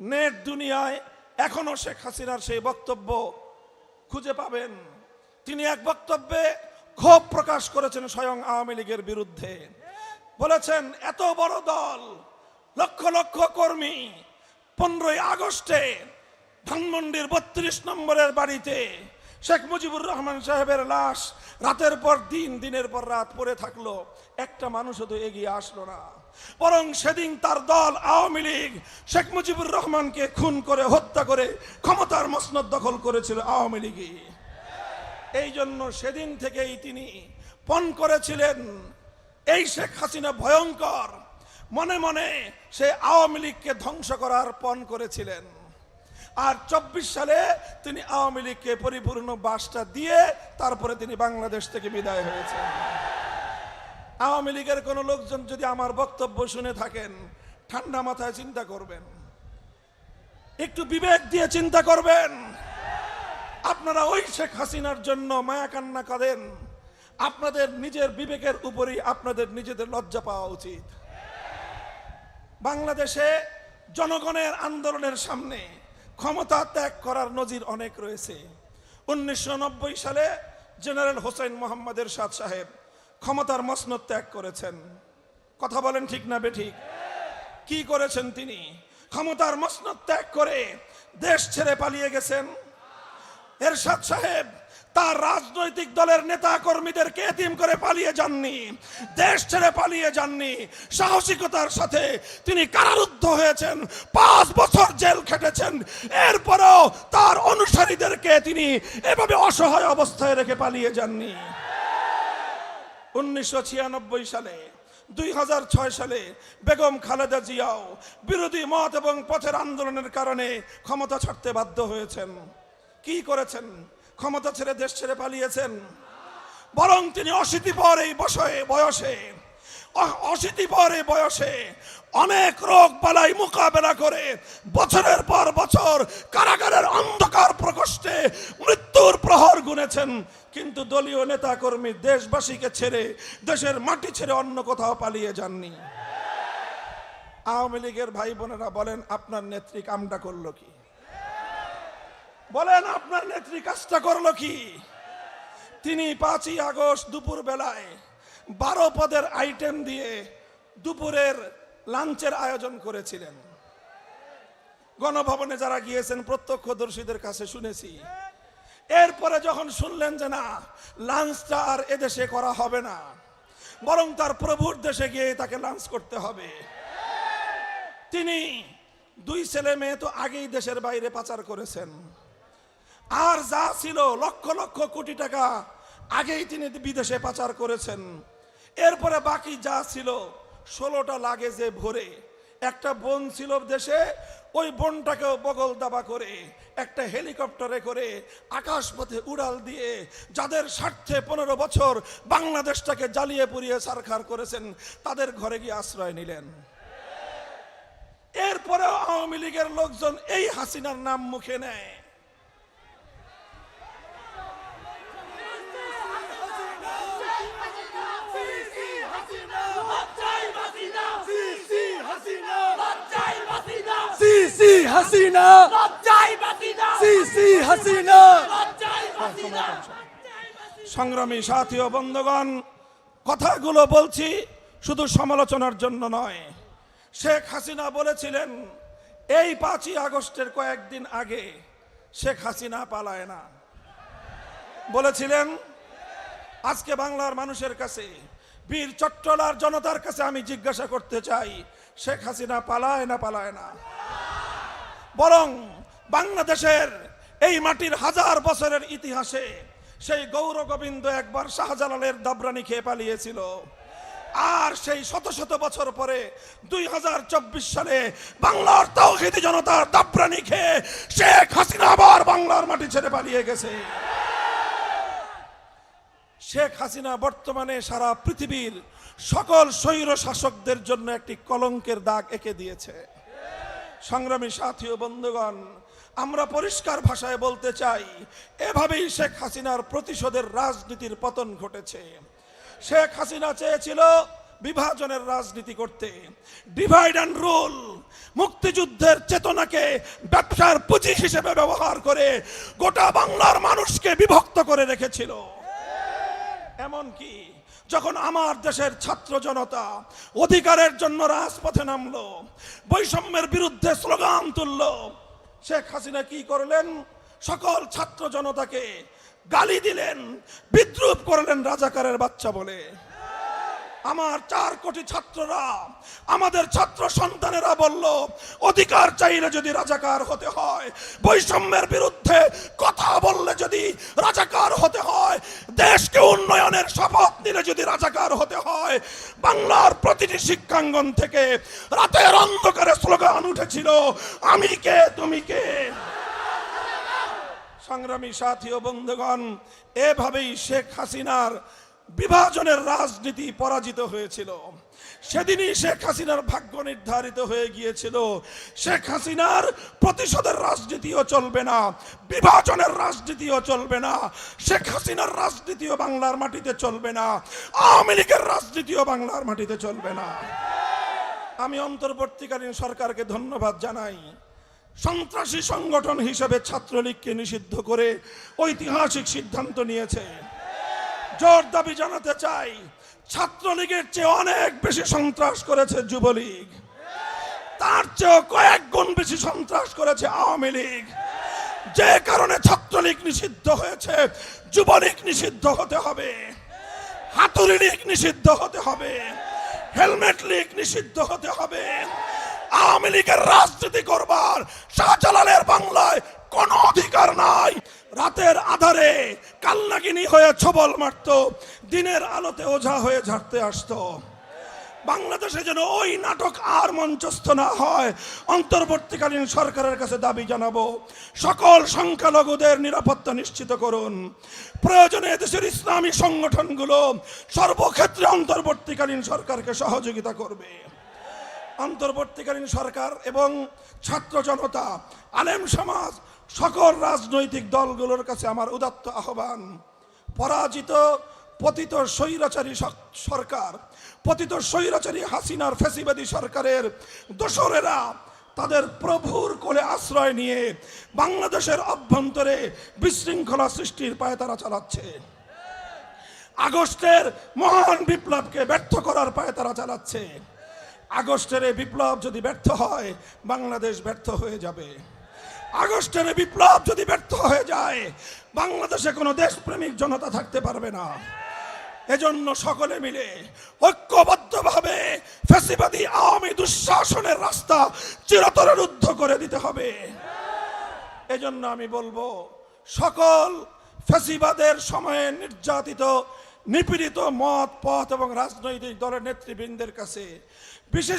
Net দুনিয়ায় এখনও শেখ হাসিনার সেই বক্তব্য খুঁজে পাবেন। তিনি এক বক্তব্যে ক্ষোভ প্রকাশ করেছেন স্বয়ং আওয়ামী লীগের বিরুদ্ধে। বলেছেন, এত বড় দল, লক্ষ লক্ষ কর্মী, পনেরোই আগস্টে ধানমন্ডির বত্রিশ নম্বরের বাড়িতে শেখ মুজিবুর রহমান সাহেবের লাশ রাতের পর দিন, দিনের পর রাত পড়ে থাকল। একটা মানুষও তো এগিয়ে আসলো না। বরং সেদিন তার দল আওয়ামী লীগ শেখ মুজিবুর রহমানকে খুন করে, হত্যা করে ক্ষমতার মসনদ দখল করেছিল আওয়ামী লীগই এই জন্য সেদিন থেকেই তিনি পণ করেছিলেন, এই শেখ হাসিনা ভয়ঙ্কর। মনে মনে সে আওয়ামী লীগকে ধ্বংস করার পণ করেছিলেন। আর চব্বিশ সালে তিনি আওয়ামী লীগকে পরিপূর্ণ বাসটা দিয়ে তারপরে তিনি বাংলাদেশ থেকে বিদায় হয়েছেন। আওয়ামী লীগের কোনো লোকজন যদি আমার বক্তব্য শুনে থাকেন, ঠান্ডা মাথায় চিন্তা করবেন। একটু বিবেক দিয়ে চিন্তা করবেন। আপনারা ওই শেখ হাসিনার জন্য মায়া কান্না করেন। আপনাদের নিজের বিবেকের উপরই আপনাদের নিজেদের লজ্জা পাওয়া উচিত। বাংলাদেশে জনগণের আন্দোলনের সামনে ক্ষমতা ত্যাগ করার নজির অনেক রয়েছে। উনিশশো নব্বই সালে জেনারেল হোসেন মোহাম্মদের সাদ সাহেব ক্ষমতার মসনদ ত্যাগ করেছেন। কথা বলেন ঠিক না বেঠিক কি করেছেন তিনি? ক্ষমতার মসনদ ত্যাগ করে দেশ ছেড়ে পালিয়ে গেছেন। এরশাদ সাহেব, তার রাজনৈতিক দলের নেতা কর্মীদেরকে এতিম করে পালিয়ে যাননি? দেশ ছেড়ে পালিয়ে যাননি। সাহসিকতার সাথে তিনি কারারুদ্ধ হয়েছেন। পাঁচ বছর জেল খেটেছেন। এরপরও তার অনুসারীদেরকে তিনি এভাবে অসহায় অবস্থায় রেখে পালিয়ে যাননি। উনিশশো ছিয়ানব্বই সালে, দুই হাজার ছয় সালে বেগম খালেদা জিয়াও বিরোধী মত এবং পথের আন্দোলনের কারণে ক্ষমতা ছাড়তে বাধ্য হয়েছেন। কি করেছেন? ক্ষমতা ছেড়ে দেশ ছেড়ে পালিয়েছেন। বরং তিনি অশীতি পর এই বসয়ে বয়সে, অ- অশীতি পর এই বয়সে অনেক রোগ বালাই মোকাবেলা করে বছরের পর বছর কারাগারের অন্ধকার প্রকোষ্ঠে গুনেছেন, কিন্তু দলীয় নেতা কর্মী দেশবাসীকে ছেড়ে, দেশের মাটি ছেড়ে অন্য কোথাও পালিয়ে যাননি। আওয়ামী লীগের ভাই বোনেরা বলেন, আপনার নেত্রী কামটা করল কি? বলেন, আপনার নেত্রী কাজটা করল কি? তিনি পাঁচই আগস্ট দুপুর বেলায় বারো পদের আইটেম দিয়ে দুপুরের লাঞ্চের আয়োজন করেছিলেন। গণভবনে যারা গিয়েছেন, প্রত্যক্ষদর্শীদের কাছে শুনেছি এরপরে যখন শুনলেন যে না, লাঞ্চটা আর এদেশে করা হবে না, বরং তার প্রভুর দেশে গিয়ে তাকে লাঞ্চ করতে হবে। তিনি দুই ছেলে মেয়ে তো আগেই দেশের বাইরে পাচার করেছেন। আর যা ছিল লক্ষ লক্ষ কোটি টাকা আগেই তিনি বিদেশে পাচার করেছেন। এরপরে বাকি যা ছিল, ষোলোটা লাগেজে ভরে একটা বোন ছিল দেশে, ওই বোনটাকেও বগল দাবা করে, একটা হেলিকপ্টারে করে আকাশপথে উড়াল দিয়ে যাদের স্বার্থে পনেরো বছর বাংলাদেশটাকে জ্বালিয়ে পুড়িয়ে সারখার করেছেন, তাদের ঘরে গিয়ে আশ্রয় নিলেন। এরপরেও আওয়ামী লীগের লোকজন এই হাসিনার নাম মুখে নেয়। হাসিনা। সিসি হাসিনা। সংগ্রামী সাথী ও বন্ধুগণ কথাগুলো বলছি শুধু সমালোচনার জন্য নয়। শেখ হাসিনা বলেছিলেন এই পাঁচই আগস্টের কয়েকদিন আগে শেখ হাসিনা পালায় না। বলেছিলেন আজকে বাংলার মানুষের কাছে বীর চট্টলার জনতার কাছে আমি জিজ্ঞাসা করতে চাই শেখ হাসিনা পালায় না পালায় না? বরং বাংলাদেশের এই মাটির হাজার বছরের ইতিহাসে সেই গৌর গোবিন্দ একবার শাহজালালের দাবরানি খেয়ে পালিয়েছিল। আর সেই শত শত বছর পরে দুই হাজার চব্বিশ সালে বাংলার তৌহিদি জনতার দাবরানি খেয়ে শেখ হাসিনা আবার বাংলার মাটি ছেড়ে পালিয়ে গেছে। শেখ হাসিনা বর্তমানে সারা পৃথিবীর সকল স্বৈর শাসকদের জন্য একটি কলঙ্কের দাগ এঁকে দিয়েছে। সংগ্রামী সাথী ও বন্ধুগণ, আমরা পরিষ্কার ভাষায় বলতে চাই, এভাবেই শেখ হাসিনার প্রতিশোধের রাজনীতির পতন ঘটেছে। শেখ হাসিনা চেয়েছিল বিভাজনের রাজনীতি করতে। ডিভাইড অ্যান্ড রুল মুক্তিযুদ্ধের চেতনাকে ব্যবসার পুঁজি হিসেবে ব্যবহার করে গোটা বাংলার মানুষকে বিভক্ত করে রেখেছিল। এমনকি যখন আমার দেশের ছাত্র জনতা অধিকারের জন্য রাজপথে নামলো, বৈষম্যের বিরুদ্ধে স্লোগান তুলল, শেখ হাসিনা কি করলেন? সকল ছাত্র জনতাকে গালি দিলেন, বিদ্রুপ করলেন রাজাকারের বাচ্চা বলে। আমার চার কোটি ছাত্ররা, আমাদের ছাত্র সন্তানেরা বলল, অধিকার চাইলে যদি রাজাকার হতে হয়, বৈষম্যের বিরুদ্ধে কথা বললে যদি রাজাকার হতে হয়, দেশকে উন্নয়নের শপথ নিলে যদি রাজাকার হতে হয়, বাংলার প্রতিটি শিক্ষাঙ্গন থেকে রাতের অন্ধকারে স্লোগান উঠেছিল, আমি কে, তুমি কে? সংগ্রামী সাথী ও বন্ধুগণ, এভাবেই শেখ হাসিনার বিভাজনের রাজনীতি পরাজিত হয়েছিল। সেদিনই শেখ হাসিনার ভাগ্য নির্ধারিত হয়ে গিয়েছিল। শেখ হাসিনার প্রতিশোধের রাজনীতিও চলবে না, বিভাজনের রাজনীতিও চলবে না, শেখ হাসিনার রাজনীতিও বাংলার মাটিতে চলবে না, আওয়ামী লীগের রাজনীতিও বাংলার মাটিতে চলবে না। আমি অন্তর্বর্তীকালীন সরকারকে ধন্যবাদ জানাই। সন্ত্রাসী সংগঠন হিসেবে ছাত্রলীগকে নিষিদ্ধ করে ঐতিহাসিক সিদ্ধান্ত নিয়েছে। জোর দাবি জানাতে চাই। ছাত্রলীগের চেয়ে অনেক বেশি সন্ত্রাস করেছে যুবলীগ। তার চেয়েও কয়েক গুণ বেশি সন্ত্রাস করেছে আওয়ামী লীগ। যে কারণে ছাত্রলীগ নিষিদ্ধ হয়েছে, যুবলীগ নিষিদ্ধ হতে হবে। হাতুড়ি লীগ নিষিদ্ধ হতে হবে। হেলমেট লীগ নিষিদ্ধ হতে হবে। আওয়ামী লীগের রাজনীতি করবার শাহজালালের বাংলায় কোনো অধিকার নাই। রাতের আধারে কাল্লাগিনী হয়ে ছবল মারত, দিনের আলোতে ওঝা হয়ে ঝাড়তে আসতো। বাংলাদেশে যেন ওই নাটক আর মঞ্চস্থ না হয়, অন্তর্বর্তীকালীন সরকারের কাছে দাবি জানাব, সকল সংখ্যালঘুদের নিরাপত্তা নিশ্চিত করুন। প্রয়োজনে দেশের ইসলামী সংগঠনগুলো সর্বক্ষেত্রে অন্তর্বর্তীকালীন সরকারকে সহযোগিতা করবে। অন্তর্বর্তীকালীন সরকার এবং ছাত্র জনতা, আলেম সমাজ সকল রাজনৈতিক দলগুলোর কাছে আমার উদাত্ত আহ্বান। পরাজিত, পতিত স্বৈরাচারী সরকার, পতিত স্বৈরাচারী হাসিনার ফেসিবাদী সরকারের দোসরেরা তাদের প্রভুর কোলে আশ্রয় নিয়ে বাংলাদেশের অভ্যন্তরে বিশৃঙ্খলা সৃষ্টির পায়ে তারা চালাচ্ছে। আগস্টের মহান বিপ্লবকে ব্যর্থ করার পায়ে তারা চালাচ্ছে। আগস্টের এই বিপ্লব যদি ব্যর্থ হয়, বাংলাদেশ ব্যর্থ হয়ে যাবে। আগস্টের বিপ্লব যদি ব্যর্থ হয়ে যায়, বাংলাদেশে কোনো দেশপ্রেমিক জনতা থাকতে পারবে না। এজন্য সকলে মিলে ঐক্যবদ্ধভাবে ফেসিবাদী আওয়ামী দুঃশাসনের রাস্তা চিরতরে রুদ্ধ করে দিতে হবে। এজন্য আমি বলব, সকল ফেসিবাদের সময়ে নির্যাতিত, নিপীড়িত মত পথ এবং রাজনৈতিক দলের নেতৃবৃন্দের কাছে বিশেষ